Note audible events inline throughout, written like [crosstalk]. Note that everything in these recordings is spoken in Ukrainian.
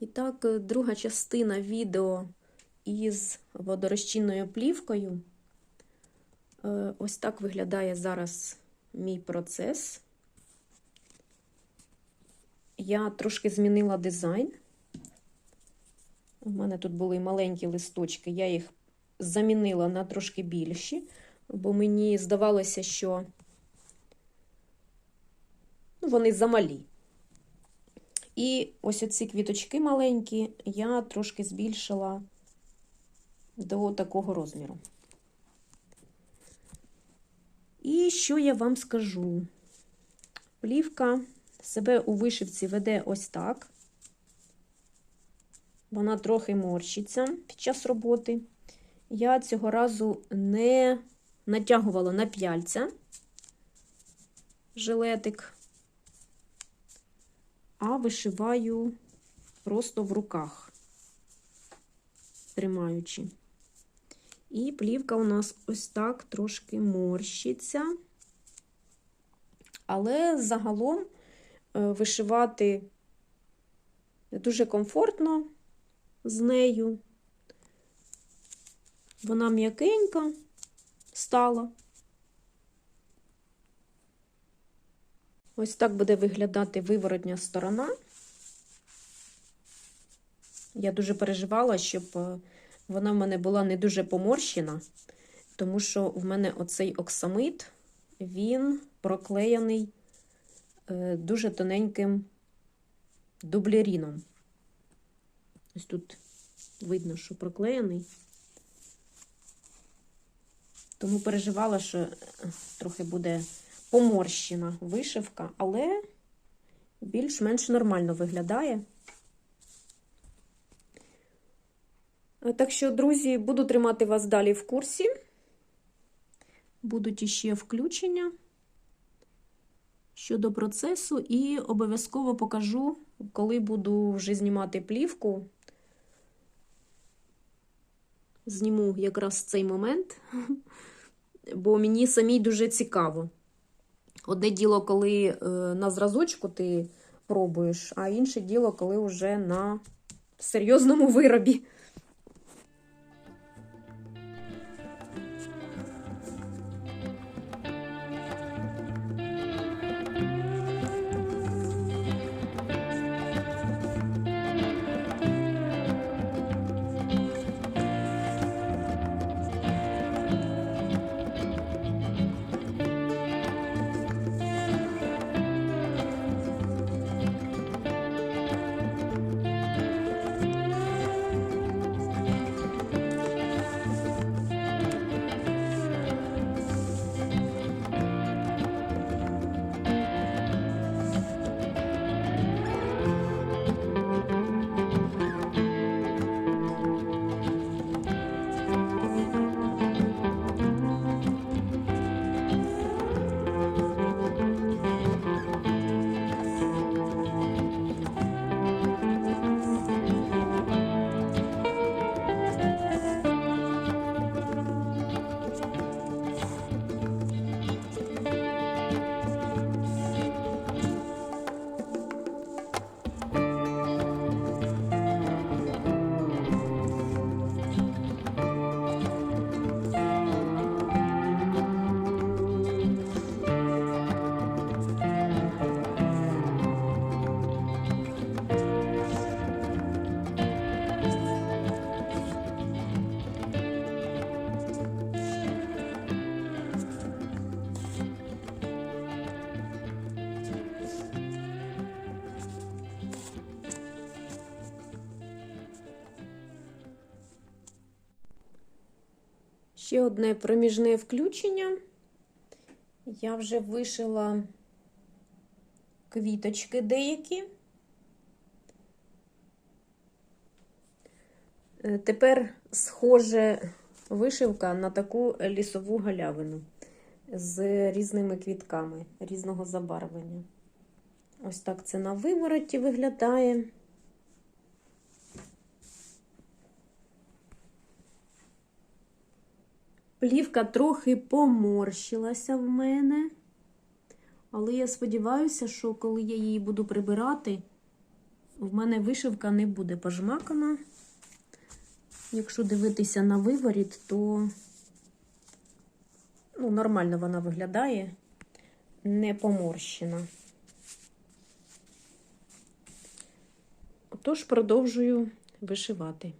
І так, е, друга частина відео із водорозчинною плівкою. Е, Ось так виглядає зараз мій процес. Я трошки змінила дизайн. У мене тут були маленькі листочки, я їх замінила на трошки більші, бо мені здавалося, що ну, вони замалі. І ось оці квіточки маленькі я трошки збільшила до такого розміру. І що я вам скажу? Плівка себе у вишивці веде ось так. Вона трохи морщиться під час роботи. Я цього разу не натягувала на п'яльця жилетик, а вишиваю просто в руках, тримаючи. І плівка у нас ось так трошки морщиться. Але загалом е, вишивати дуже комфортно з нею. Вона м'якенька стала. Ось так буде виглядати виворотня сторона. Я дуже переживала, щоб е, вона в мене була не дуже поморщена, тому що в мене оцей оксамит, він проклеєний е, дуже тоненьким дублеріном. Ось тут видно, що проклеєний. Тому переживала, що е, трохи буде поморщена вишивка, але більш-менш нормально виглядає. Е, Так що, друзі, буду тримати вас далі в курсі. Будуть іще включення щодо процесу, і обов'язково покажу, коли буду вже знімати плівку. Зніму якраз цей момент, [laughs] бо мені самій дуже цікаво. Одне діло, коли е, на зразочку ти пробуєш, а інше діло, коли вже на серйозному виробі. Ще одне проміжне включення. Я вже вишила квіточки деякі. Е, Тепер схоже вишивка на таку лісову галявину з різними квітками різного забарвлення. Ось так це на вивороті виглядає. Плівка трохи поморщилася в мене. Але я сподіваюся, що коли я її буду прибирати, в мене вишивка не буде пожмакана. Якщо дивитися на виворіт, то ну, нормально вона виглядає, не поморщена. Отож, продовжую вишивати.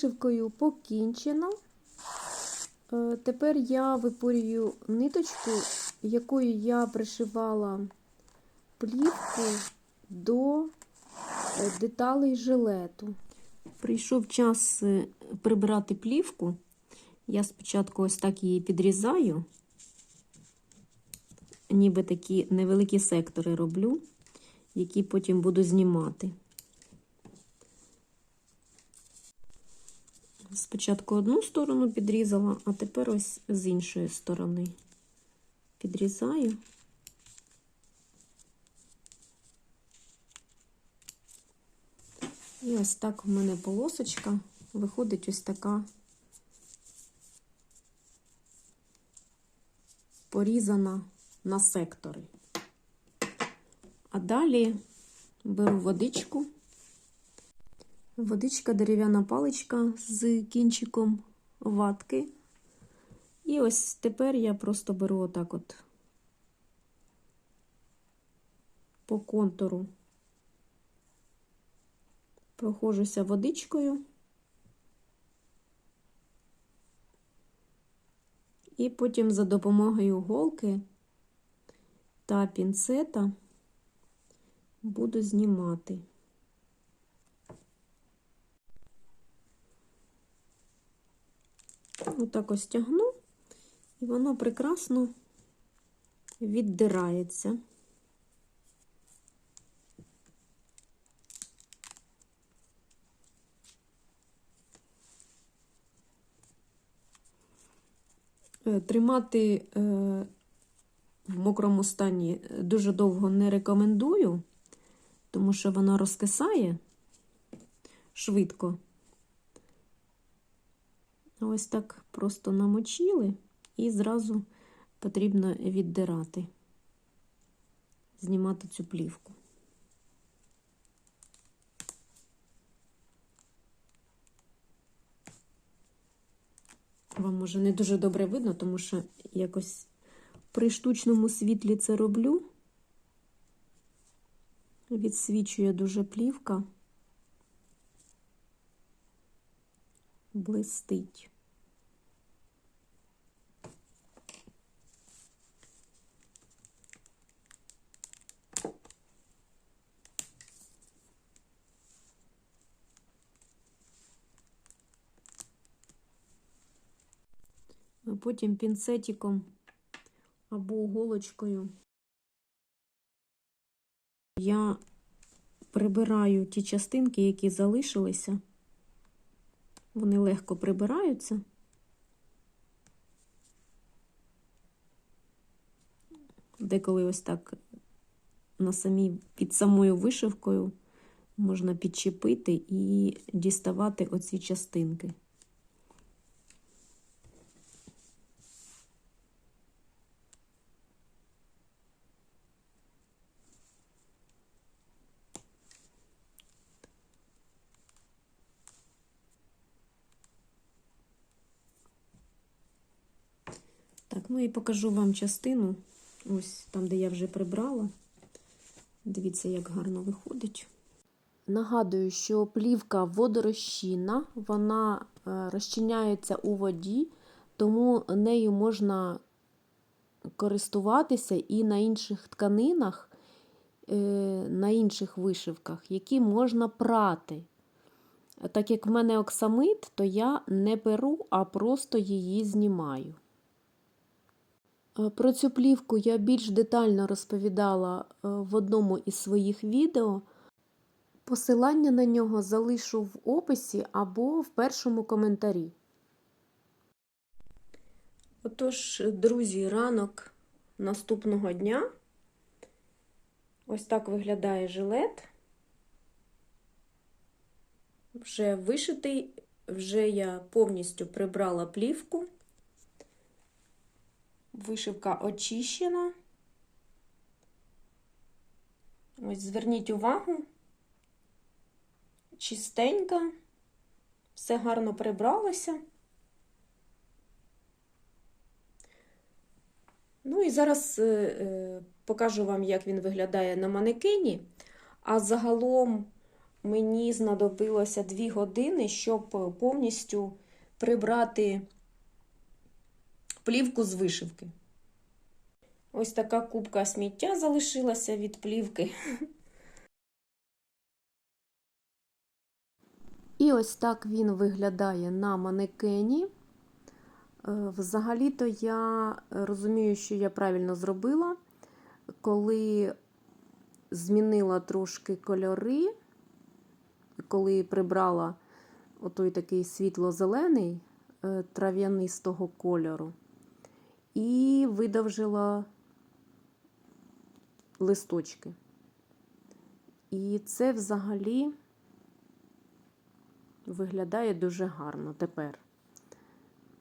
Вишивкою покінчено. Е, Тепер я випорюю ниточку, якою я пришивала плівку до е, деталей жилету. Прийшов час е, прибирати плівку. Я спочатку ось так її підрізаю, ніби такі невеликі сектори роблю, які потім буду знімати. Спочатку одну сторону підрізала, а тепер ось з іншої сторони підрізаю. І ось так в мене полосочка виходить ось така порізана на сектори. А далі беру водичку. Водичка, дерев'яна паличка з кінчиком ватки. І ось тепер я просто беру отак от по контуру, прохожуся водичкою. І потім за допомогою голки та пінцета буду знімати. Отак ось тягну, і воно прекрасно віддирається. Е, Тримати е, в мокрому стані дуже довго не рекомендую, тому що воно розкисає швидко. Ось так просто намочили і зразу потрібно віддирати, знімати цю плівку. Вам може не дуже добре видно, тому що якось при штучному світлі це роблю. Відсвічує дуже плівка, блистить. Потім пінцетиком або голочкою я прибираю ті частинки, які залишилися. Вони легко прибираються. Деколи ось так на самій, під самою вишивкою можна підчепити і діставати оці частинки. Так, ну і покажу вам частину, ось там, де я вже прибрала. Дивіться, як гарно виходить. Нагадую, що плівка водорозчинна, вона е, розчиняється у воді, тому нею можна користуватися і на інших тканинах, е, на інших вишивках, які можна прати. Так як в мене оксамит, то я не перу, а просто її знімаю. Е, Про цю плівку я більш детально розповідала е, в одному із своїх відео. Посилання на нього залишу в описі або в першому коментарі. Отож, друзі, ранок наступного дня. Ось так виглядає жилет. Вже вишитий, вже я повністю прибрала плівку. Вишивка очищена. Ось зверніть увагу, чистенька, все гарно прибралося. Ну і зараз е, е, покажу вам, як він виглядає на манекені. А загалом мені знадобилося 2 години, щоб повністю прибрати плівку з вишивки. Ось така кубка сміття залишилася від плівки. І ось так він виглядає на манекені. Е, Взагалі-то я розумію, що я правильно зробила, коли змінила трошки кольори, коли прибрала отой такий світло-зелений е, трав'янистого кольору і видовжила листочки. І це взагалі виглядає дуже гарно тепер.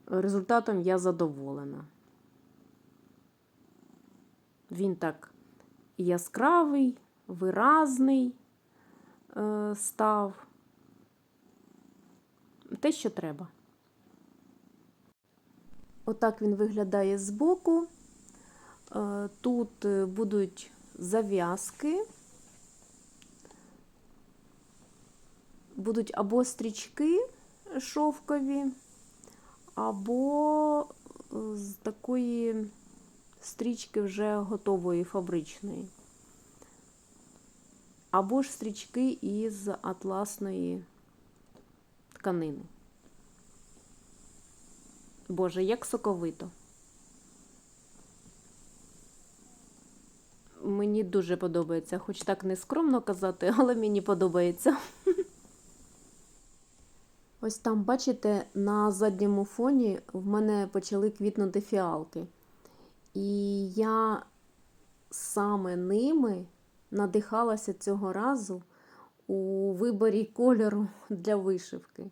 Результатом я задоволена. Він так яскравий, виразний е, став. Те, що треба. Отак він виглядає збоку. Е, Тут е, будуть зав'язки, будуть або стрічки шовкові, або е, з такої стрічки вже готової фабричної, або ж стрічки із атласної тканини. Боже, як соковито. Мені дуже подобається, хоч так не скромно казати, [laughs] але мені подобається. [laughs] Ось там, бачите, на задньому фоні в мене почали квітнути фіалки. І я саме ними надихалася цього разу у виборі кольору [laughs] для вишивки.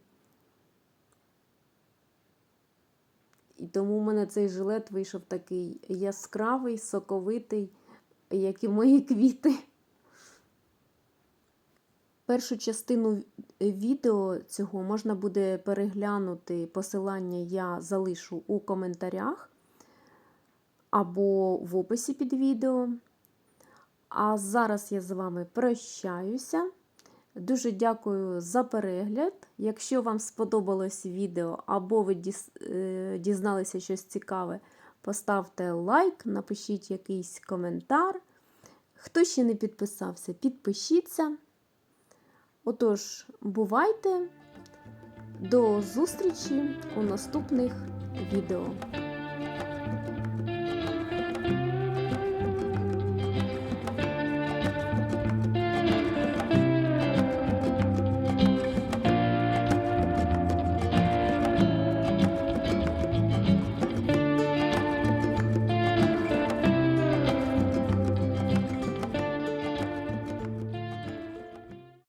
Тому в мене цей жилет вийшов такий яскравий, соковитий, як і мої квіти. Першу частину відео цього можна буде переглянути. Посилання я залишу у коментарях або в описі під відео. А зараз я з вами прощаюся. Дуже дякую за перегляд. Якщо вам сподобалось відео або ви дізналися щось цікаве, поставте лайк, напишіть якийсь коментар. Хто ще не підписався, підпишіться. Отож, бувайте! До зустрічі у наступних відео.